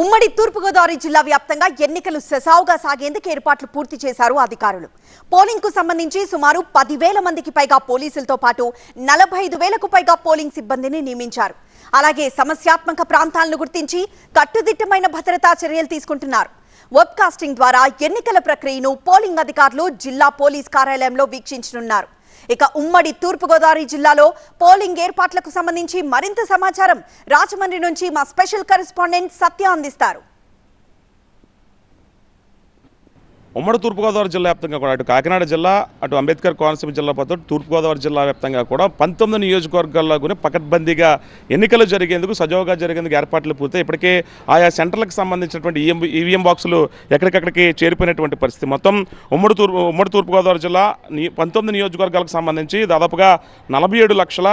ఉమ్మడి తూర్పుగోదావరి జిల్లా వ్యాప్తంగా ఎన్నికలు ససావుగా సాగేందుకు ఏర్పాట్లు పూర్తి చేశారు అధికారులు. పోలింగ్కు సంబంధించి సుమారు పదివేల మందికి పైగా పోలీసులతో పాటు నలభై ఐదు వేలకు పైగా పోలింగ్ సిబ్బందిని నియమించారు. అలాగే సమస్యాత్మక ప్రాంతాలను గుర్తించి కట్టుదిట్టమైన భద్రతా చర్యలు తీసుకుంటున్నారు. వెబ్కాస్టింగ్ ద్వారా ఎన్నికల ప్రక్రియను పోలింగ్ అధికారులు జిల్లా పోలీస్ కార్యాలయంలో వీక్షించనున్నారు. ఇక ఉమ్మడి తూర్పుగోదావరి జిల్లాలో పోలింగ్ ఏర్పాట్లకు సంబంధించి మరింత సమాచారం రాజమండ్రి నుంచి మా స్పెషల్ కరెస్పాండెంట్ సత్య అందిస్తారు. ఉమ్మడి తూర్పుగోదావరి జిల్లా వ్యాప్తంగా కూడా అటు కాకినాడ జిల్లా అటు అంబేద్కర్ కోనసీమ జిల్లా పాటు తూర్పుగోదావరి జిల్లా వ్యాప్తంగా కూడా పంతొమ్మిది నియోజకవర్గాల్లో కూడా పకడ్బందీగా ఎన్నికలు జరిగేందుకు సజావుగా జరిగేందుకు ఏర్పాట్లు పూర్తి ఇప్పటికే ఆయా సెంటర్లకు సంబంధించినటువంటి ఈఎం ఈవీఎం బాక్సులు ఎక్కడికక్కడికి చేరిపోయినటువంటి పరిస్థితి. మొత్తం ఉమ్మడి తూర్పు ఉమ్మడి తూర్పుగోదావరి జిల్లా పంతొమ్మిది నియోజకవర్గాలకు సంబంధించి దాదాపుగా నలభై ఏడు లక్షల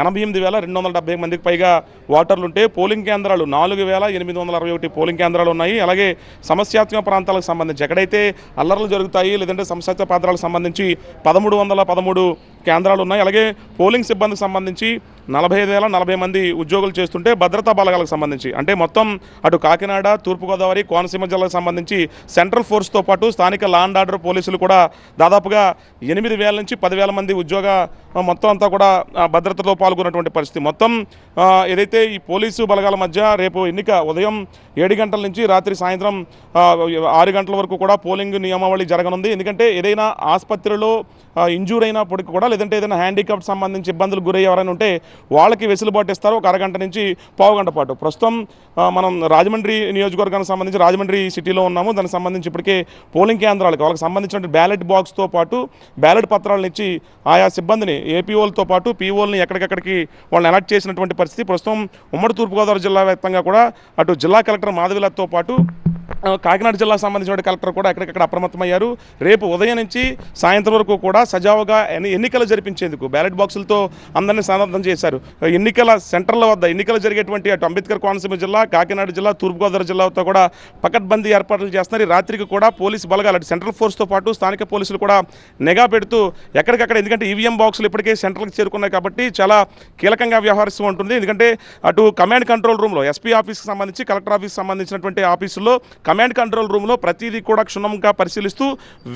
ఎనభై ఎనిమిది వేల రెండు వందల డెబ్బై మందికి పైగా ఓటర్లు ఉంటే పోలింగ్ కేంద్రాలు నాలుగు వేల ఎనిమిది వందల అరవై ఒకటి పోలింగ్ కేంద్రాలు ఉన్నాయి. అలాగే సమస్యాత్మక ప్రాంతాలకు సంబంధించి ఎక్కడైతే అల్లర్లు జరుగుతాయి లేదంటే సమస్యాత్మక పాత్రాలకు సంబంధించి పదమూడు వందల పదమూడు కేంద్రాలు ఉన్నాయి. అలాగే పోలింగ్ సిబ్బందికి సంబంధించి నలభై ఐదు వేల నలభై మంది ఉద్యోగులు చేస్తుంటే భద్రతా బలగాలకు సంబంధించి. అంటే మొత్తం అటు కాకినాడ తూర్పుగోదావరి కోనసీమ జిల్లాకు సంబంధించి సెంట్రల్ ఫోర్స్తో పాటు స్థానిక లా అండ్ ఆర్డర్ పోలీసులు కూడా దాదాపుగా ఎనిమిది వేల నుంచి పదివేల మంది ఉద్యోగ మొత్తం అంతా కూడా భద్రతలో పాల్గొన్నటువంటి పరిస్థితి. మొత్తం ఏదైతే ఈ పోలీసు బలగాల మధ్య రేపు ఎన్నిక ఉదయం ఏడు గంటల నుంచి రాత్రి సాయంత్రం ఆరు గంటల వరకు కూడా పోలింగ్ నియమావళి జరగనుంది. ఎందుకంటే ఏదైనా ఆసుపత్రిలో ఇంజూర్ అయినప్పటికీ కూడా లేదంటే ఏదైనా హ్యాండిక్యాప్ సంబంధించి ఇబ్బందులు గురయ్యే ఎవరైనా ఉంటే వాళ్ళకి వెసులుబాటు ఇస్తారు. ఒక అరగంట నుంచి పావు గంట పాటు. ప్రస్తుతం మనం రాజమండ్రి నియోజకవర్గానికి సంబంధించి రాజమండ్రి సిటీలో ఉన్నాము. దానికి సంబంధించి ఇప్పటికే పోలింగ్ కేంద్రాలకు వాళ్ళకి సంబంధించిన బ్యాలెట్ బాక్స్తో పాటు బ్యాలెట్ పత్రాలను ఇచ్చి ఆయా సిబ్బందిని ఏపీఓలతో పాటు పీఓల్ని ఎక్కడికెక్కడికి వాళ్ళని అలర్ట్ చేసినటువంటి పరిస్థితి. ప్రస్తుతం ఉమ్మడి తూర్పుగోదావరి జిల్లా వ్యాప్తంగా కూడా అటు జిల్లా కలెక్టర్ మాధవిలతో పాటు కాకినాడ జిల్లాకు సంబంధించిన కలెక్టర్ కూడా ఎక్కడికక్కడ అప్రమత్తమయ్యారు. రేపు ఉదయం నుంచి సాయంత్రం వరకు కూడా సజావుగా ఎన్నికలు జరిపించేందుకు బ్యాలెట్ బాక్సులతో అందరినీ సన్నద్ధం చేశారు. ఎన్నికల సెంటర్ల వద్ద ఎన్నికలు జరిగేటువంటి అటు అంబేద్కర్ కోనసీమ జిల్లా కాకినాడ జిల్లా తూర్పుగోదావరి జిల్లాతో కూడా పకడ్బందీ ఏర్పాట్లు చేస్తున్నారు. రాత్రికి కూడా పోలీసు బలగాలు అటు సెంట్రల్ ఫోర్స్తో పాటు స్థానిక పోలీసులు కూడా నిఘా పెడుతూ ఎక్కడికక్కడ ఎందుకంటే ఈవీఎం బాక్సులు ఇప్పటికే సెంటర్లకు చేరుకున్నాయి కాబట్టి చాలా కీలకంగా వ్యవహరిస్తూ ఉంటుంది. ఎందుకంటే అటు కమాండ్ కంట్రోల్ రూమ్లో ఎస్పీ ఆఫీస్కి సంబంధించి కలెక్టర్ ఆఫీస్కి సంబంధించినటువంటి ఆఫీసుల్లో కమాండ్ కంట్రోల్ రూమ్లో ప్రతిదీ కూడా క్షుణ్ణంగా పరిశీలిస్తూ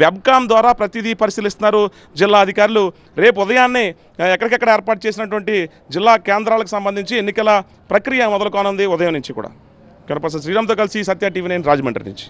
వెబ్కామ్ ద్వారా ప్రతిదీ పరిశీలిస్తున్నారు జిల్లా అధికారులు. రేపు ఉదయాన్నే ఎక్కడికెక్కడ ఏర్పాటు చేసినటువంటి జిల్లా కేంద్రాలకు సంబంధించి ఎన్నికల ప్రక్రియ మొదలుకోనుంది ఉదయం నుంచి కూడా. కనపర్సన్ శ్రీరామ్తో కలిసి సత్య టీవీ నేను రాజమండ్రి నుంచి.